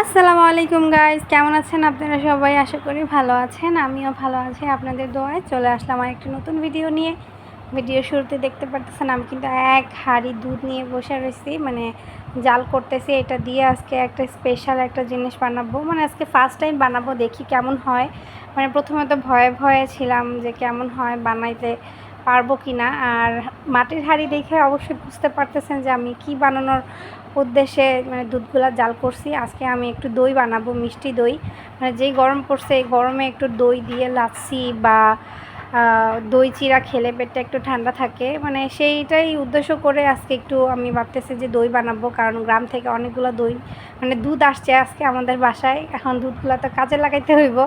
আসসালামু আলাইকুম গাইজ কেমন আছেন আপনারা সবাই? আশা করি ভালো আছেন, আমিও ভালো আছি। আপনাদের দোয়ায় চলে আসলাম আর একটি নতুন ভিডিও নিয়ে। ভিডিও শুরুতে দেখতে পারতেছেন, আমি কিন্তু এক হাঁড়ি দুধ নিয়ে বসে রয়েছি। মানে জাল করতেছি, এটা দিয়ে আজকে একটা স্পেশাল একটা জিনিস বানাবো। মানে আজকে ফার্স্ট টাইম বানাবো, দেখি কেমন হয়। মানে প্রথমে তো ভয়ে ভয়ে ছিলাম যে কেমন হয় বানাইতে। পারব কি না? আর মাটির হাঁড়ি দেখে অবশ্যই বুঝতে পারতেছেন যে আমি কি বানানোর উদ্দেশ্যে মানে দুধগুলা জাল করছি। আজকে আমি একটু দই বানাবো, মিষ্টি দই। মানে যেই গরম পড়ছে, এই গরমে একটু দই দিয়ে লাচ্ছি বা দই চিরা খেলে পেটটা একটু ঠান্ডা থাকে। মানে সেইটাই উদ্দেশ্য করে আজকে একটু আমি ভাবতেছি যে দই বানাবো, কারণ গ্রাম থেকে অনেকগুলো দই মানে দুধ আসছে আজকে আমাদের বাসায়। এখন দুধগুলো তো কাজে লাগাইতে হইব।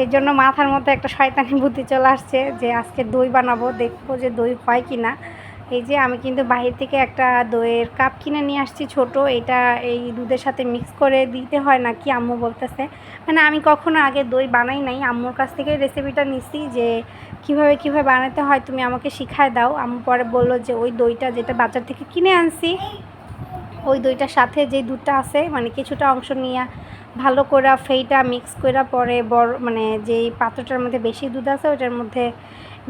এই জন্য মাথার মধ্যে একটা শয়তানি বুদ্ধি চলে আসছে যে আজকে দই বানাবো, দেখব যে দই হয় কি না এই যে আমি কিন্তু বাহির থেকে একটা দইয়ের কাপ কিনে নিয়ে আসছি ছোট, এটা এই দুধের সাথে মিক্স করে দিতে হয় নাকি আম্মু বলতেছে। মানে আমি কখনো আগে দই বানাই নাই, আম্মুর কাছ থেকে রেসিপিটা নিছি যে কীভাবে কীভাবে বানাতে হয় তুমি আমাকে শিখায় দাও। আম্মু পরে বলল যে ওই দইটা যেটা বাজার থেকে কিনে আনছি, ওই দইটার সাথে যে দুধটা আছে মানে কিছুটা অংশ নিয়ে ভালো করে ফেইটা মিক্স করে পরে বড় মানে যেই পাত্রটার মধ্যে বেশি দুধ আছে ওটার মধ্যে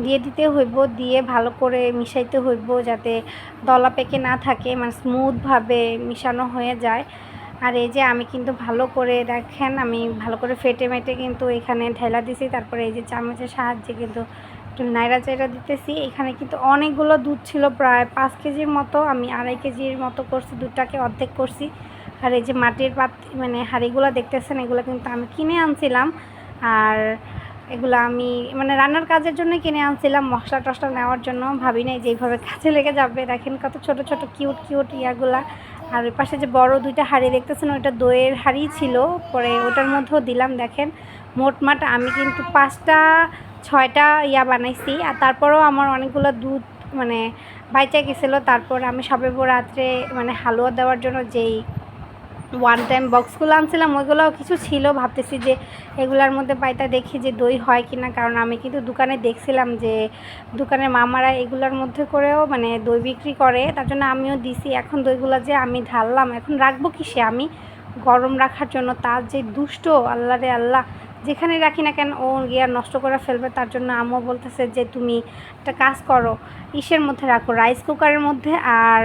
দিয়ে দিতে হইব, দিয়ে ভালো করে মিশাইতে হইব যাতে দলা পেকে না থাকে মানে স্মুথভাবে মিশানো হয়ে যায়। আর এই যে আমি কিন্তু ভালো করে দেখেন, আমি ভালো করে ফেটে মেটে কিন্তু এখানে ঢেলা দিছি, তারপরে এই যে চামচের সাহায্যে কিন্তু একটু নাইরা চাইরা দিতেছি। এখানে কিন্তু অনেকগুলো দুধ ছিল, প্রায় পাঁচ কেজির মতো, আমি আড়াই কেজির মতো করছি, দুধটাকে অর্ধেক করছি। আর এই যে মাটির পাত মানে হাঁড়িগুলো দেখতেছেন, এগুলো কিন্তু আমি কিনে আনছিলাম। আর এগুলো আমি মানে রান্নার কাজের জন্য কিনে আনছিলাম, মশলা টশলা নেওয়ার জন্য। ভাবি নাই যেইভাবে কাছে লেগে যাবে। দেখেন কত ছোট ছোট কিউট কিউট ইয়াগুলা। আর ওই পাশে যে বড় দুইটা হাঁড়ি দেখতেছেন, ওইটা দইয়ের হাঁড়ি ছিল। পরে ওটার মধ্যেও দিলাম, দেখেন। মোটমাট আমি কিন্তু পাঁচটা, ছয়টা ইয়া বানাইছি। আর তারপরেও আমার অনেকগুলো দুধ মানে বাইচা গেছিল। তারপর আমি সবে রাত্রে মানে হালুয়া দেওয়ার জন্য যেই ওয়ান টাইম বক্সগুলো আনছিলাম, ওইগুলোও কিছু ছিল, ভাবতেছি যে এগুলার মধ্যে পাইতা দেখি যে দই হয় কি না কারণ আমি কিন্তু দোকানে দেখছিলাম যে দোকানের মামারা এগুলার মধ্যে করেও মানে দই বিক্রি করে, তার জন্য আমিও দিছি। এখন দইগুলো যে আমি ঢাললাম, এখন রাখব কিসে আমি? গরম রাখার জন্য তার যে দুষ্ট, আল্লাহ রে আল্লাহ, যেখানে রাখি না কেন ও গিয়া নষ্ট করে ফেলবে, তার জন্য আম্মু বলতেছে যে তুমি একটা কাজ করো, ইসের মধ্যে রাখো রাইস কুকারের মধ্যে, আর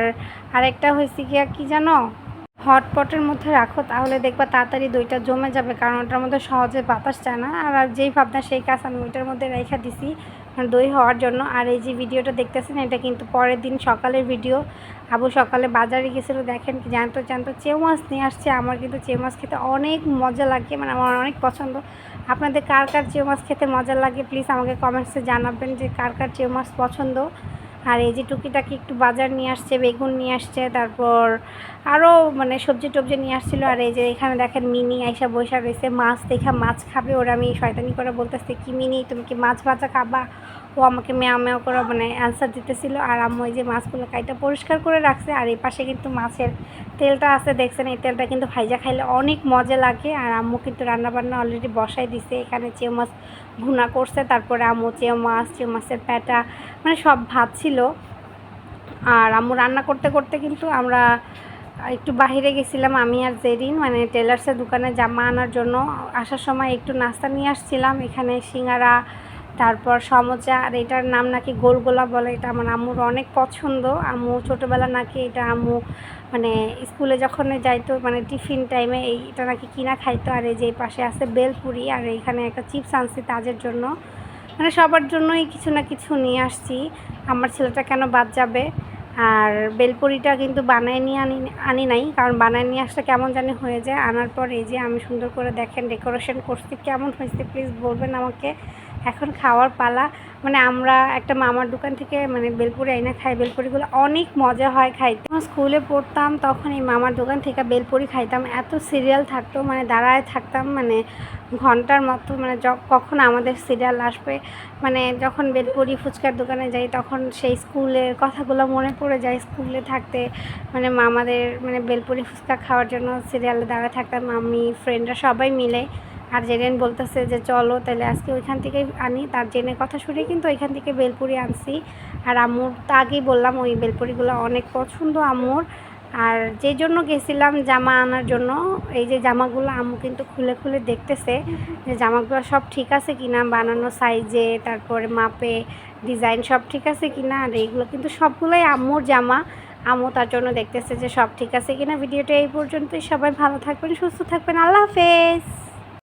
আরেকটা হয়েছে গিয়া কি জানো? হটপটের মধ্যে রাখো, তাহলে দেখবা তাড়াতাড়ি দইটা জমে যাবে, কারণ ওটার মধ্যে সহজে বাতাস চায় না। আর আর যেই ভাবনা, সেই কাজ আমি ওইটার মধ্যে রেখা দিছি মানে দই হওয়ার জন্য। আর এই যে ভিডিওটা দেখতেছেন, এটা কিন্তু পরের দিন সকালের ভিডিও। আবু সকালে বাজারে গেছিল, দেখেন কি জানতো জানতো চেউ মাছ নিয়ে আসছে। আমার কিন্তু চেউ মাছ খেতে অনেক মজা লাগে মানে আমার অনেক পছন্দ। আপনাদের কার কার চেউ মাছ খেতে মজা লাগে প্লিজ আমাকে কমেন্টসে জানাবেন যে কার কার চেউ মাছ পছন্দ। আর এই যে টুকিটাকি একটু বাজার নিয়ে আসছে, বেগুন নিয়ে আসছে, তারপর আরও মানে সবজি টবজি নিয়ে আসছিল। আর এই যে এখানে দেখেন মিনি আইসা বৈশা রয়েছে, মাছ দেখা মাছ খাবে, ওরা আমি শয়তানি করে বলতেছে, কি মিনি, তুমি কি মাছ ভাজা খাবা? ও আমাকে মেয়া মেয়া করে মানে অ্যান্সার দিতেছিল। আর আম্মু এই যে মাছগুলো কাইটা পরিষ্কার করে রাখছে, আর এই পাশে কিন্তু মাছের তেলটা আছে, দেখছেন? এই তেলটা কিন্তু ভাইজা খাইলে অনেক মজা লাগে। আর আম্মু কিন্তু রান্নাবান্না অলরেডি বসাই দিছে। এখানে চেউ মাছ ভুনা করছে, তারপরে আম্মু চেউ মাছ চেউ মাছের প্যাটা মানে সব ভাত ছিল। আর আম্মু রান্না করতে করতে কিন্তু আমরা একটু বাহিরে গেছিলাম, আমি আর জেরিন মানে টেলার্সের দোকানে জামা আনার জন্য। আসার সময় একটু নাস্তা নিয়ে আসছিলাম। এখানে সিঙ্গারা তারপর সমোচা আর এটার নাম নাকি গোলগোলা বলে, এটা আমার আম্মুর অনেক পছন্দ। আম্মু ছোটোবেলা নাকি এটা আম্মু মানে স্কুলে যখন যাইতো মানে টিফিন টাইমে এইটা নাকি কিনা খাইতো, আর এই যে পাশে আছে বেলপুরি, আর এইখানে একটা চিপস আনছি তাজের জন্য। মানে সবার জন্যই কিছু না কিছু নিয়ে আসছি। আমার ছেলেটা কেন বাদ যাবে? আর বেলপুরিটা কিন্তু বানায় নিয়ে আনি আনি নাই, কারণ বানায় নিয়ে আসলে কেমন জানি হয়ে যায়। আনার পর এই যে আমি সুন্দর করে দেখেন ডেকোরেশন করছি, কেমন হয়েছে প্লিজ বলবেন আমাকে। এখন খাওয়ার পালা। মানে আমরা একটা মামার দোকান থেকে মানে বেলপুরি আইনা খাই, বেলপুরিগুলো অনেক মজা হয় খাইতে। স্কুলে পড়তাম তখন এই মামার দোকান থেকে বেলপুরি খাইতাম। এত সিরিয়াল থাকতো মানে দাঁড়ায় থাকতাম মানে ঘণ্টার মতো মানে কখন আমাদের সিরিয়াল আসবে। মানে যখন বেলপুরি ফুচকার দোকানে যাই তখন সেই স্কুলের কথাগুলো মনে পড়ে যায় স্কুলে থাকতে। মানে মামাদের মানে বেলপুরি ফুচকা খাওয়ার জন্য সিরিয়ালে দাঁড়ায় থাকতাম। আমি ফ্রেন্ডরা সবাই মিলে। আর জেরেন বলতেছে যে, চলো তাহলে আজকে ওইখান থেকেই আনি। তার জেনে কথা শুনে কিন্তু ওইখান থেকে বেলপুরি আনছি। আর আম্মুর তা আগেই বললাম ওই বেলপুরিগুলো অনেক পছন্দ আম্মুর। আর যে জন্য গেছিলাম জামা আনার জন্য, এই যে জামাগুলো আম্মু কিন্তু খুলে খুলে দেখতেছে যে, জামাগুলো সব ঠিক আছে কিনা বানানো সাইজে, তারপরে মাপে, ডিজাইন সব ঠিক আছে কিনা আর এইগুলো কিন্তু সবগুলোই আম্মুর জামা। আম্মু তার জন্য দেখতেছে যে, সব ঠিক আছে কিনা ভিডিওটা এই পর্যন্তই। সবাই ভালো থাকবেন, সুস্থ থাকবেন। আল্লাহ হাফেজ।